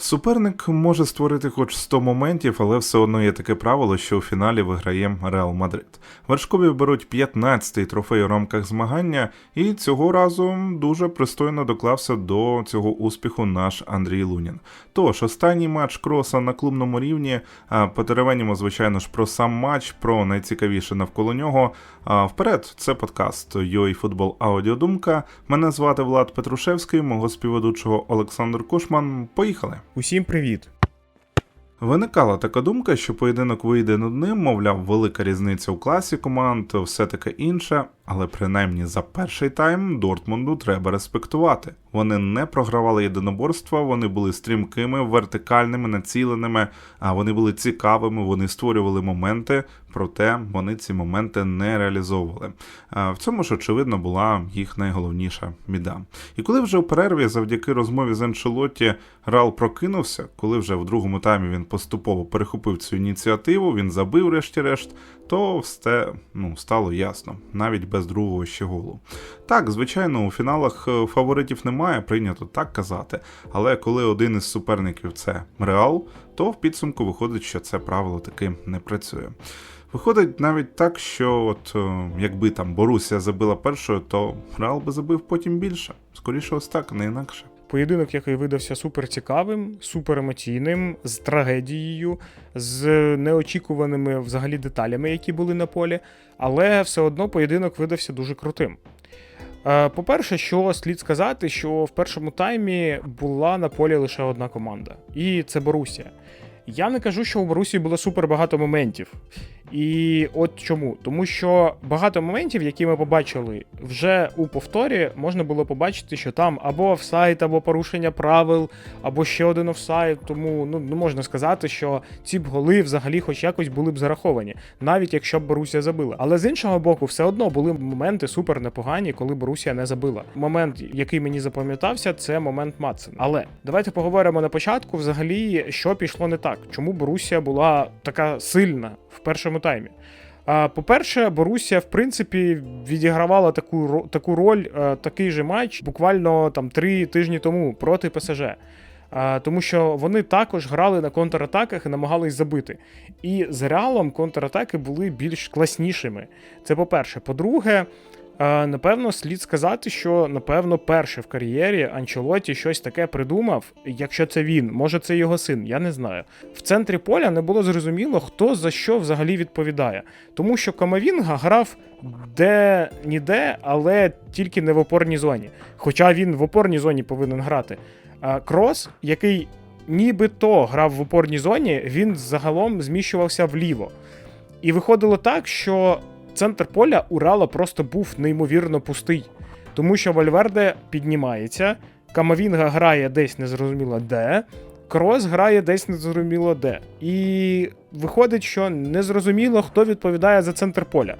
Суперник може створити хоч 100 моментів, але все одно є таке правило, що у фіналі виграє Реал Мадрид. Вершкові беруть 15-й трофей у рамках змагання, і цього разу дуже пристойно доклався до цього успіху наш Андрій Лунін. Тож, останній матч кроса на клубному рівні. Потеревенімо, звичайно ж, про сам матч, про найцікавіше навколо нього. А, Вперед, це подкаст UA Футбол Аудіодумка. Мене звати Влад Петрушевський, мого співведучого Олександр Кушман. Поїхали. Усім привіт! Виникала така думка, що поєдинок вийде нудним, мовляв, велика різниця у класі команд, все таке інше, але принаймні за перший тайм Дортмунду треба респектувати. Вони не програвали єдиноборства, вони були стрімкими, вертикальними, націленими, а вони були цікавими, вони створювали моменти, проте вони ці моменти не реалізовували. В цьому ж очевидно була їх найголовніша біда. І коли вже у перерві, завдяки розмові з Анчелотті, Рал прокинувся, коли вже в другому таймі він поступово перехопив цю ініціативу, він забив, врешті-решт, то все ну, стало ясно, навіть без другого ще голу. Так, звичайно, у фіналах е, фаворитів немає, прийнято так казати. Але коли один із суперників це Реал, то в підсумку виходить, що це правило таки не працює. Виходить навіть так, що от е, якби там Борусія забила першою, то Реал би забив потім більше. Скоріше, ось так, не інакше. Поєдинок, який видався супер цікавим, супер емоційним, з трагедією, з неочікуваними взагалі деталями, які були на полі, але все одно поєдинок видався дуже крутим. Е, По-перше, що слід сказати, що в першому таймі була на полі лише одна команда, і це Борусія. Я не кажу, що у Борусії було супер багато моментів. І от чому? Тому що багато моментів, які ми побачили вже у повторі, можна було побачити, що там або офсайд, або порушення правил, або ще один офсайд. Тому ну не можна сказати, що ці б голи взагалі хоч якось були б зараховані, навіть якщо б Борусія забила. Але з іншого боку, все одно були моменти супер непогані, коли Борусія не забила. Момент, який мені запам'ятався, це момент Матсена. Але давайте поговоримо на початку, взагалі, що пішло не так, чому Борусія була така сильна в першому таймі. По-перше, Борусія, в принципі, відігравала таку, таку роль, е, такий же матч буквально там три тижні тому проти ПСЖ. Тому що вони також грали на контратаках і намагались забити. І з реалом контратаки були більш класнішими. Це по-перше. По-друге, напевно, слід сказати, що напевно перше в кар'єрі Анчелоті щось таке придумав. Якщо це він, може це його син, я не знаю. В центрі поля не було зрозуміло, хто за що взагалі відповідає. Тому що Камавінга грав де ніде, але тільки не в опорній зоні. Хоча він в опорній зоні повинен грати. Крос, який нібито грав в опорній зоні, він загалом зміщувався вліво. І виходило так, що центр поля Урала просто був неймовірно пустий. Тому що Вальверде піднімається, Камавінга грає десь незрозуміло де, Крос грає десь незрозуміло де. І виходить, що незрозуміло, хто відповідає за центр поля.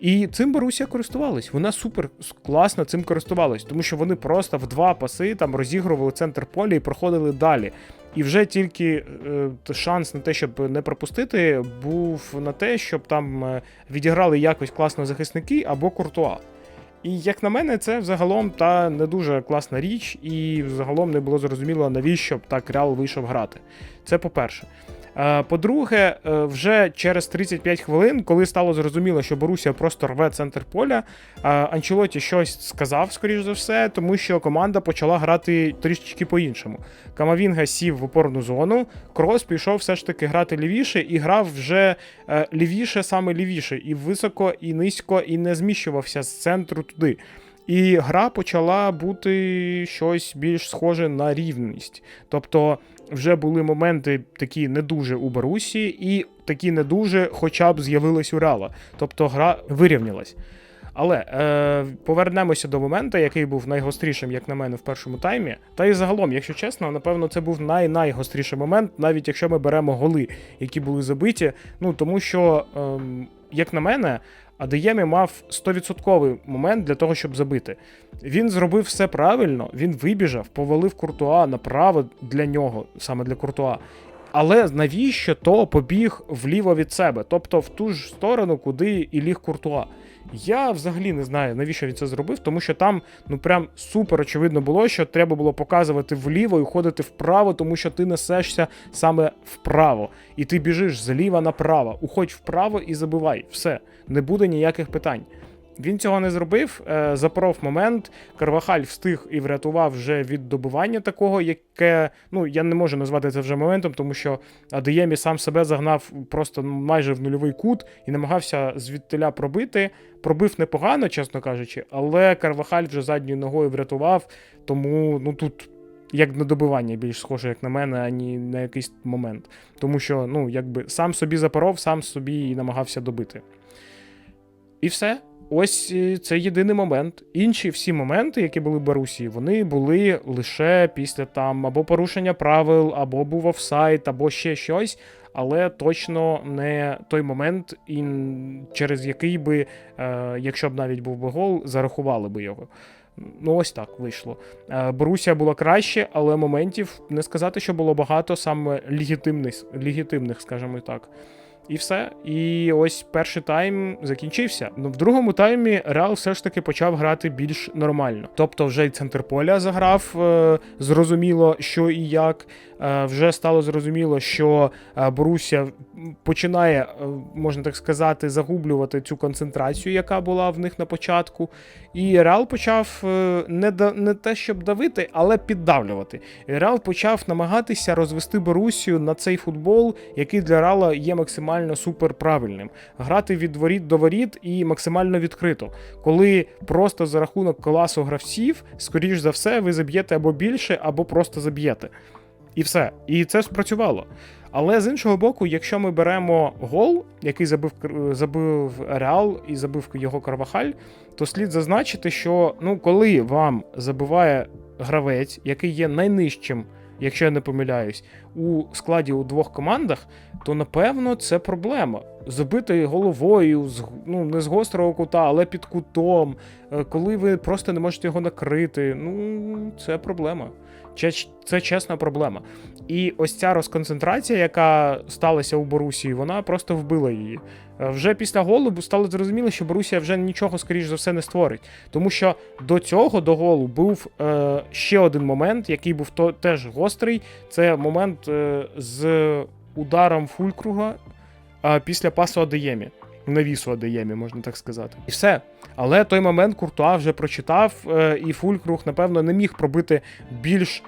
І цим Борусія користувалась. Вона супер класно цим користувалась, тому що вони просто в два паси там розігрували центр поля і проходили далі. І вже тільки е, шанс на те, щоб не пропустити, був на те, щоб там е, відіграли якось класно захисники або куртуа. І як на мене, це взагалом та не дуже класна річ, і взагалом не було зрозуміло, навіщо б так Реал вийшов грати. Це по-перше. Е, По-друге, е, вже через 35 хвилин, коли стало зрозуміло, що Борусія просто рве центр поля, е, Анчелоті щось сказав, скоріш за все, тому що команда почала грати трішечки по-іншому. Камавінга сів в опорну зону, Крос пішов все ж таки грати лівіше і грав вже лівіше, саме лівіше, і високо, і низько, і не зміщувався з центру туди. І гра почала бути щось більш схоже на рівність. Тобто вже були моменти такі не дуже у Борусі, і такі не дуже хоча б з'явились у Реала. Тобто гра вирівнялась. Але е, повернемося до моменту, який був найгострішим, як на мене, в першому таймі. Та і загалом, якщо чесно, напевно, це був най-найгостріший момент, навіть якщо ми беремо голи, які були забиті. Ну тому що, ем, як на мене, Адеємі мав 100% момент для того, щоб забити. Він зробив все правильно, він вибіжав, повалив Куртуа направо для нього, саме для Куртуа. Але навіщо то побіг вліво від себе, тобто в ту ж сторону, куди і ліг Куртуа. Я взагалі не знаю, навіщо він це зробив, тому що там ну прям супер очевидно було, що треба було показувати вліво і ходити вправо, тому що ти несешся саме вправо. І ти біжиш зліва направо. Уходь вправо і забивай. Все, не буде ніяких питань. Він цього не зробив, е, запоров момент. Карвахаль встиг і врятував вже від добивання такого, яке ну я не можу назвати це вже моментом, тому що Адеємі сам себе загнав просто майже в нульовий кут і намагався звідтиля пробити. Пробив непогано, чесно кажучи, але Карвахаль вже задньою ногою врятував, тому ну тут. Як на добивання більш схоже, як на мене, ані на якийсь момент. Тому що, ну, якби сам собі запоров, сам собі і намагався добити. І все. Ось е, це єдиний момент. Інші всі моменти, які були в Барусі, вони були лише після там або порушення правил, або був офсайт, або ще щось, але точно не той момент, через який би, е, якщо б навіть був би гол, зарахували би його. Ну, ось так вийшло. Е, Борусія була краще, але моментів не сказати, що було багато саме легітимних, легітимних, скажімо так. І все. І ось перший тайм закінчився. Ну, в другому таймі Реал все ж таки почав грати більш нормально. Тобто, вже й центр поля заграв, е, зрозуміло, що і як. Е, вже стало зрозуміло, що е, Боруся починає, можна так сказати, загублювати цю концентрацію, яка була в них на початку. І Реал почав не, да, не те, щоб давити, але піддавлювати. І Реал почав намагатися розвести Борусію на цей футбол, який для Реала є максимально суперправильним. Грати від воріт до воріт і максимально відкрито. Коли просто за рахунок класу гравців, скоріш за все, ви заб'єте або більше, або просто заб'єте. І все. І це спрацювало. Але з іншого боку, якщо ми беремо гол, який забив забив Реал і забив його Карвахаль, то слід зазначити, що ну, коли вам забиває гравець, який є найнижчим, якщо я не помиляюсь, у складі у двох командах, то напевно це проблема. Забити головою, з, ну не з гострого кута, але під кутом, е, коли ви просто не можете його накрити. Ну, це проблема. Це чесна проблема. І ось ця розконцентрація, яка сталася у Борусії, вона просто вбила її. Е, Вже після голу стало зрозуміло, що Борусія вже нічого, скоріш за все, не створить. Тому що до цього, до голу, був е, ще один момент, який був то, теж гострий. Це момент е, з ударом Фулькруга е, після пасу Адеємі. Навісу Адеємі, можна так сказати. І все. Але той момент Куртуа вже прочитав, е, і Фулькруг, напевно, не міг пробити більш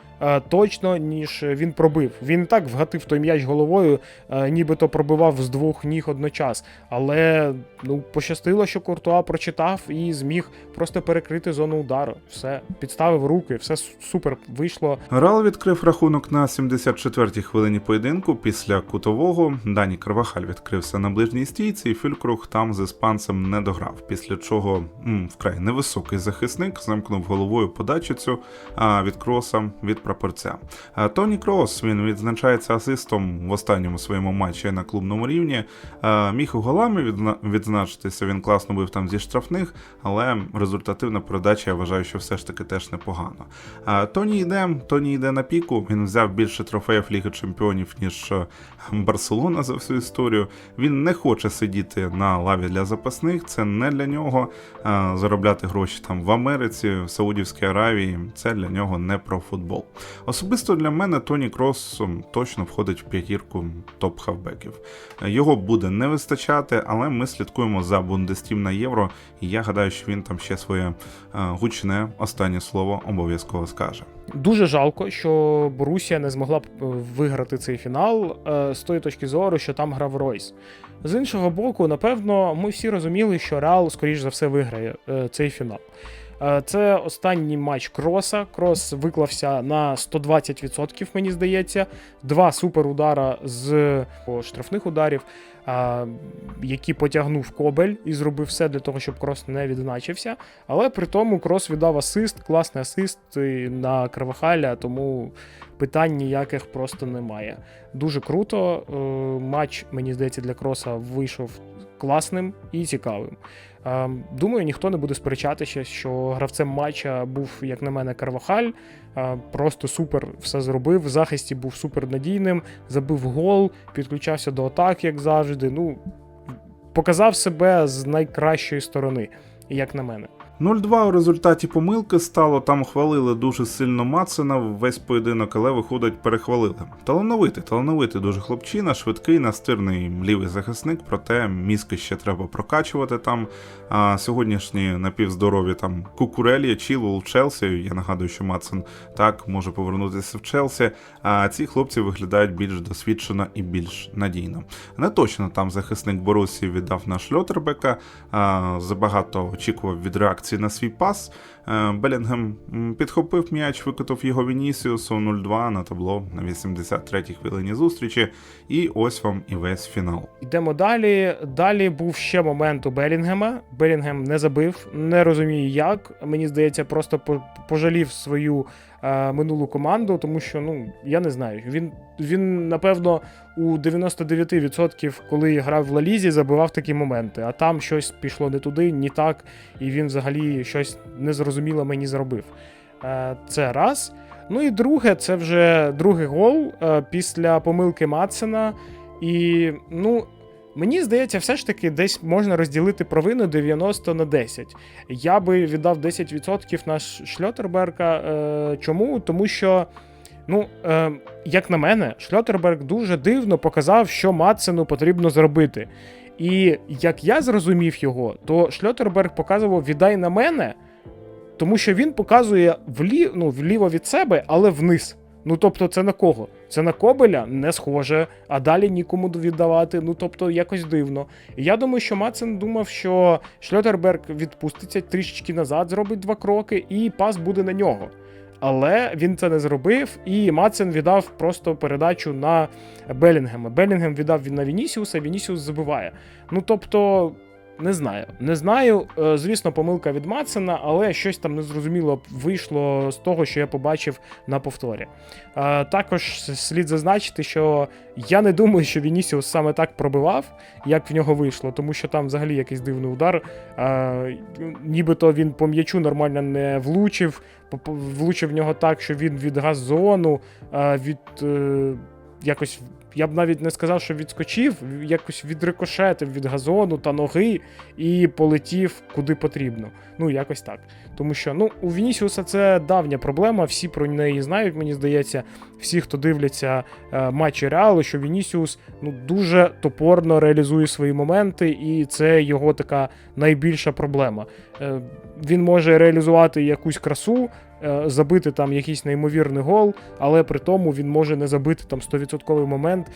точно, ніж він пробив. Він так вгатив той м'яч головою, е, нібито пробивав з двох ніг одночас. Але ну, пощастило, що Куртуа прочитав і зміг просто перекрити зону удару. Все, підставив руки, все супер вийшло. Реал відкрив рахунок на 74-й хвилині поєдинку. Після кутового Дані Карвахаль відкрився на ближній стійці, і Фюлькруг там з іспанцем не дограв. Після чого м, вкрай невисокий захисник замкнув головою подачу цю а, від кроса від прапорця. Тоні Крос він відзначається асистом в останньому своєму матчі на клубному рівні. А, Міг голами відзна- відзначитися. Він класно бив там зі штрафних, але результативна передача я вважаю, що все ж таки теж непогано. А, Тоні йде, Тоні йде на піку. Він взяв більше трофеїв Ліги Чемпіонів, ніж е, Барселона за всю історію. Він не хоче сидіти на лаві для запасних. Це не для нього. Заробляти гроші там в Америці, в Саудівській Аравії. Це для нього не про футбол. Особисто для мене Тоні Крос точно входить в п'ятірку топ хавбеків. Його буде не вистачати, але ми слідкуємо за Бундестім на євро, і я гадаю, що він там ще своє е, гучне останнє слово обов'язково скаже. Дуже жалко, що Борусія не змогла б е, виграти цей фінал е, з тої точки зору, що там грав Ройс. З іншого боку, напевно, ми всі розуміли, що Реал, скоріш за все, виграє цей фінал. Е, Це останній матч Кроса. Крос виклався на 120%, мені здається. Два суперудара з штрафних ударів, а, які потягнув Кобель і зробив все для того, щоб Крос не відзначився. Але при тому Крос віддав асист, класний асист на Кривахаля, тому питань ніяких просто немає. Дуже круто. Е, Матч, мені здається, для Кроса вийшов класним і цікавим. Е, Думаю, ніхто не буде сперечатися, що гравцем матча був, як на мене, Карвахаль. Е, Просто супер все зробив. В захисті був супер надійним, забив гол, підключався до атак, як завжди. Ну, показав себе з найкращої сторони, як на мене. 0-2 у результаті помилки стало, там хвалили дуже сильно Мацена весь поєдинок, але виходить, перехвалили. Талановитий, талановитий дуже хлопчина, швидкий, настирний лівий захисник, проте мізки ще треба прокачувати там. А сьогоднішні напівздорові там Кукурелі, Чілвел, Челсі. Я нагадую, що Мацен так може повернутися в Челсі. А ці хлопці виглядають більш досвідчено і більш надійно. Не точно там захисник Борусі віддав на Шльотербека. Забагато очікував від реакції на свій пас. Е, Белінгем підхопив м'яч, викотав його Вінісіусу 0-2 на табло на 83-й хвилині зустрічі. І ось вам і весь фінал. Йдемо далі. Далі був ще момент у Белінгема. Белінгем не забив, не розумію як. Мені здається, просто по- пожалів свою е, минулу команду, тому що ну я не знаю. Він, він напевно у 99%, коли грав в Лалізі, забивав такі моменти. А там щось пішло не туди, ні так, і він взагалі щось незрозуміле мені зробив. Е, це раз. Ну і друге, це вже другий гол е, після помилки Матсена. І ну, мені здається, все ж таки десь можна розділити провину 90 на 10. Я би віддав 10% на Шльотерберга. Е, чому? Тому що. Ну, як на мене, Шльотерберг дуже дивно показав, що Матсену потрібно зробити. І як я зрозумів його, то Шльотерберг показував віддай на мене, тому що він показує влі... ну, вліво від себе, але вниз. Ну тобто, це на кого? Це на Кобеля не схоже, а далі нікому віддавати. Ну тобто, якось дивно. І я думаю, що Мацен думав, що Шльотерберг відпуститься трішечки назад, зробить два кроки, і пас буде на нього. Але він це не зробив, і Мацен віддав просто передачу на Белінгема. Белінгем віддав він на Вінісіуса, Вінісіус забиває. Ну тобто, не знаю. Не знаю. Е, Звісно, помилка від Мацена, але щось там незрозуміло вийшло з того, що я побачив на повторі. Е, Також слід зазначити, що я не думаю, що Вінісіус саме так пробивав, як в нього вийшло, тому що там взагалі якийсь дивний удар. Е, Нібито він по м'ячу нормально не влучив, влучив в нього так, що він від газону, від якось. Я б навіть не сказав, що відскочив, якось відрикошетив від газону та ноги і полетів куди потрібно. Ну, якось так. Тому що ну, у Вінісіуса це давня проблема, всі про неї знають, мені здається, всі, хто дивляться е, матчі Реалу, що Вінісіус ну, дуже топорно реалізує свої моменти, і це його така найбільша проблема. Е, він може реалізувати якусь красу, забити там якийсь неймовірний гол, але при тому він може не забити там 100% момент,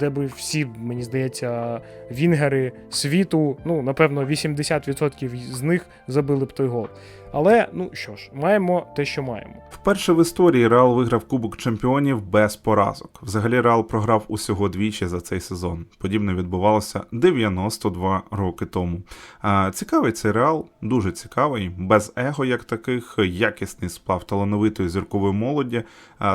де би всі, мені здається, вінгери світу, ну, напевно, 80% з них забили б той гол. Але ну що ж, маємо те, що маємо. Вперше в історії Реал виграв Кубок Чемпіонів без поразок. Взагалі Реал програв усього двічі за цей сезон. Подібне відбувалося 92 роки тому. А, цікавий цей Реал, дуже цікавий, без его як таких, якісний сплав талановитої зіркової молоді,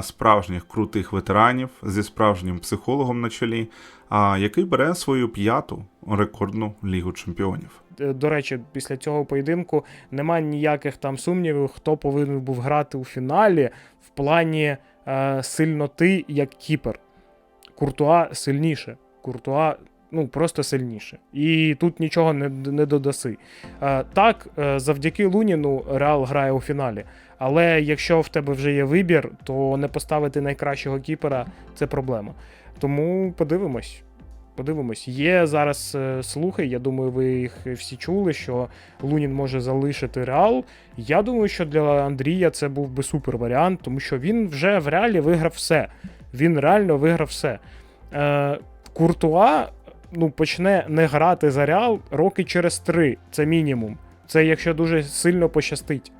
справжніх крутих ветеранів зі справжнім психологом на чолі, а, який бере свою п'яту рекордну лігу чемпіонів. Е, До речі, після цього поєдинку немає ніяких там сумнівів, хто повинен був грати у фіналі в плані е, сильноти як кіпер. Куртуа сильніше. Куртуа ну, просто сильніше. І тут нічого не, не додаси. Е, так, е, завдяки Луніну Реал грає у фіналі. Але якщо в тебе вже є вибір, то не поставити найкращого кіпера це проблема. Тому подивимось. Подивимось, є зараз е, слухи. Я думаю, ви їх всі чули, що Лунін може залишити Реал. Я думаю, що для Андрія це був би супер варіант, тому що він вже в реалі виграв все. Він реально виграв все. Е, Куртуа ну, почне не грати за Реал роки через три. Це мінімум. Це якщо дуже сильно пощастить.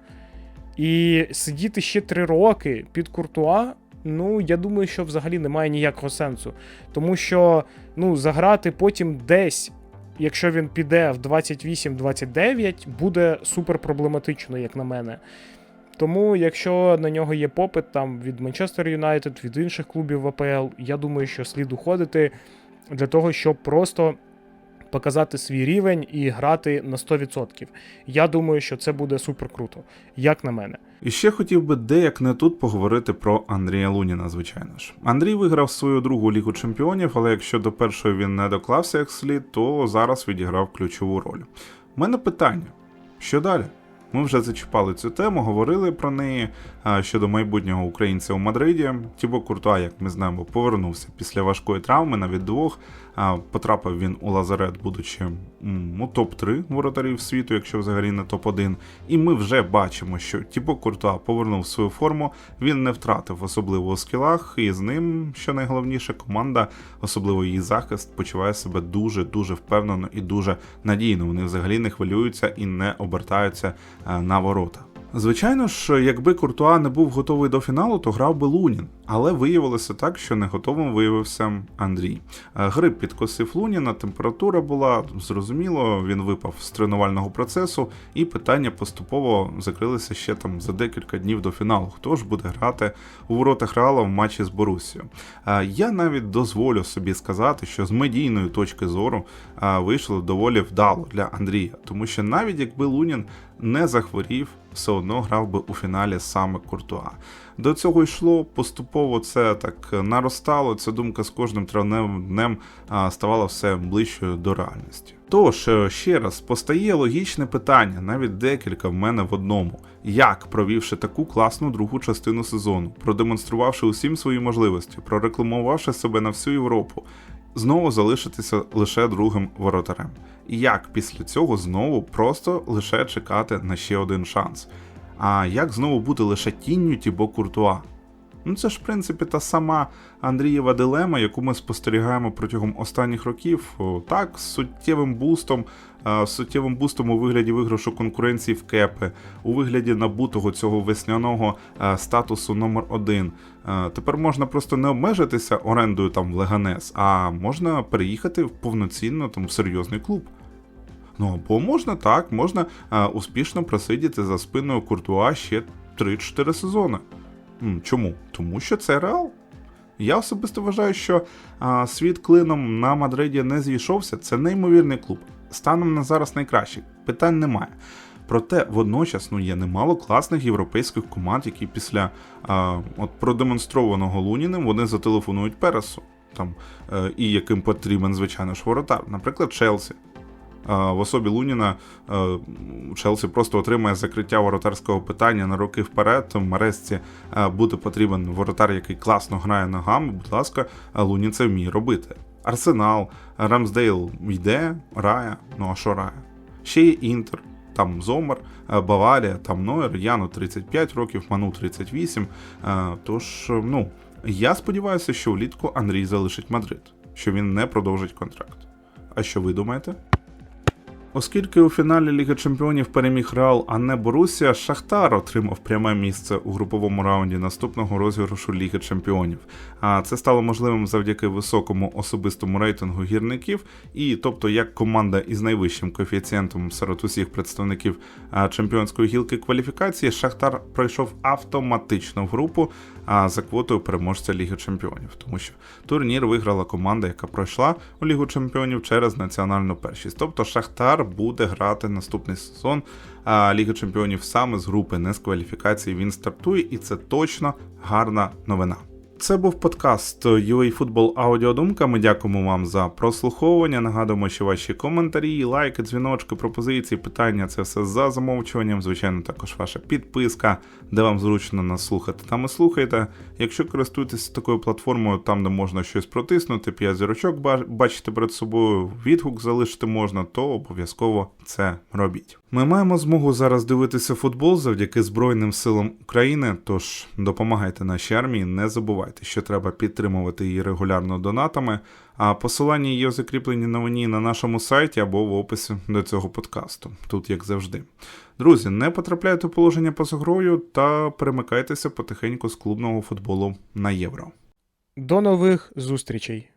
І сидіти ще три роки під Куртуа. Ну, я думаю, що взагалі немає ніякого сенсу. Тому що ну, заграти потім десь, якщо він піде в 28-29, буде супер проблематично, як на мене. Тому, якщо на нього є попит там від Манчестер Юнайтед, від інших клубів АПЛ, я думаю, що слід уходити для того, щоб просто показати свій рівень і грати на 100%. Я думаю, що це буде супер круто, як на мене. І ще хотів би деяк не тут поговорити про Андрія Луніна, звичайно ж. Андрій виграв свою другу лігу чемпіонів, але якщо до першої він не доклався як слід, то зараз відіграв ключову роль. У мене питання: що далі? Ми вже зачіпали цю тему, говорили про неї щодо майбутнього українця у Мадриді. Тібо Куртуа, як ми знаємо, повернувся після важкої травми навіть двох. Потрапив він у лазарет, будучи ну, топ-3 воротарів світу, якщо взагалі не топ-1. І ми вже бачимо, що Тібо Куртуа повернув свою форму. Він не втратив особливо у скілах, і з ним, що найголовніше, команда, особливо її захист, почуває себе дуже дуже впевнено і дуже надійно. Вони взагалі не хвилюються і не обертаються на ворота. Звичайно ж, якби Куртуа не був готовий до фіналу, то грав би Лунін, але виявилося так, що не готовим виявився Андрій. Е, Грип підкосив Луніна, температура була зрозуміло, він випав з тренувального процесу, і питання поступово закрилися ще там за декілька днів до фіналу. Хто ж буде грати у воротах Реала в матчі з Борусією? Е, Я навіть дозволю собі сказати, що з медійної точки зору е, вийшло доволі вдало для Андрія, тому що навіть якби Лунін не захворів, все одно грав би у фіналі саме Куртуа. До цього йшло поступово це так наростало. Ця думка з кожним травневим днем ставала все ближчою до реальності. Тож е, ще раз постає логічне питання, навіть декілька в мене в одному: як, провівши таку класну другу частину сезону, продемонструвавши усім свої можливості, прорекламувавши себе на всю Європу, знову залишитися лише другим воротарем. І як після цього знову просто лише чекати на ще один шанс? А як знову бути лише тінню Тібо Куртуа? Ну це ж в принципі та сама Андрієва дилема, яку ми спостерігаємо протягом останніх років. Так, з суттєвим бустом, е, з суттєвим бустом у вигляді виграшу конкуренції в кепи, у вигляді набутого цього весняного е, статусу номер один. Е, Тепер можна просто не обмежитися орендою там в Леганес, а можна переїхати в повноцінно там в серйозний клуб. Ну або можна так, можна а, успішно просидіти за спиною Куртуа ще 3-4 сезони. Чому? Тому що це реал. Я особисто вважаю, що а, світ клином на Мадриді не зійшовся. Це неймовірний клуб. Станом на зараз найкращий. Питань немає. Проте водночас ну, є немало класних європейських команд, які після а, от продемонстрованого Луніним вони зателефонують Пересу. Там, е, і яким потрібен, звичайно ж, воротар. Наприклад, Челсі. В особі Луніна Челсі просто отримає закриття воротарського питання на роки вперед. Маресці е, буде потрібен воротар, який класно грає ногами. Будь ласка, Лунін це вміє робити. Арсенал, Рамсдейл йде, Рая. Ну а що Рая? Ще є Інтер, там Зомер, Баварія, там Нойер, Яну 35 років, Ману 38. Е, Тож, ну, я сподіваюся, що влітку Андрій залишить Мадрид, що він не продовжить контракт. А що ви думаєте? Оскільки у фіналі Ліги Чемпіонів переміг Реал, а не Борусія, Шахтар отримав пряме місце у груповому раунді наступного розіграшу Ліги Чемпіонів. А це стало можливим завдяки високому особистому рейтингу гірників, і тобто, як команда із найвищим коефіцієнтом серед усіх представників чемпіонської гілки кваліфікації, Шахтар пройшов автоматично в групу за квотою переможця Ліги Чемпіонів, тому що турнір виграла команда, яка пройшла у Лігу Чемпіонів через національну першість. Тобто Шахтар буде грати наступний сезон Ліги Чемпіонів саме з групи, не з кваліфікації. Він стартує, і це точно гарна новина. Це був подкаст UA Football Аудіодумка. Ми дякуємо вам за прослуховування. Нагадуємо, що ваші коментарі, лайки, дзвіночки, пропозиції, питання це все за замовчуванням. Звичайно, також ваша підписка, де вам зручно нас слухати. Там і слухайте. Якщо користуєтесь такою платформою, там де можна щось протиснути, 5 зірочок ба- бачите перед собою, відгук залишити можна, то обов'язково це робіть. Ми маємо змогу зараз дивитися футбол завдяки Збройним силам України. Тож допомагайте нашій армії, не забувайте, що треба підтримувати її регулярно донатами. А посилання є закріплені на мені на нашому сайті або в описі до цього подкасту. Тут як завжди. Друзі, не потрапляйте у положення поза грою та перемикайтеся потихеньку з клубного футболу на євро. До нових зустрічей!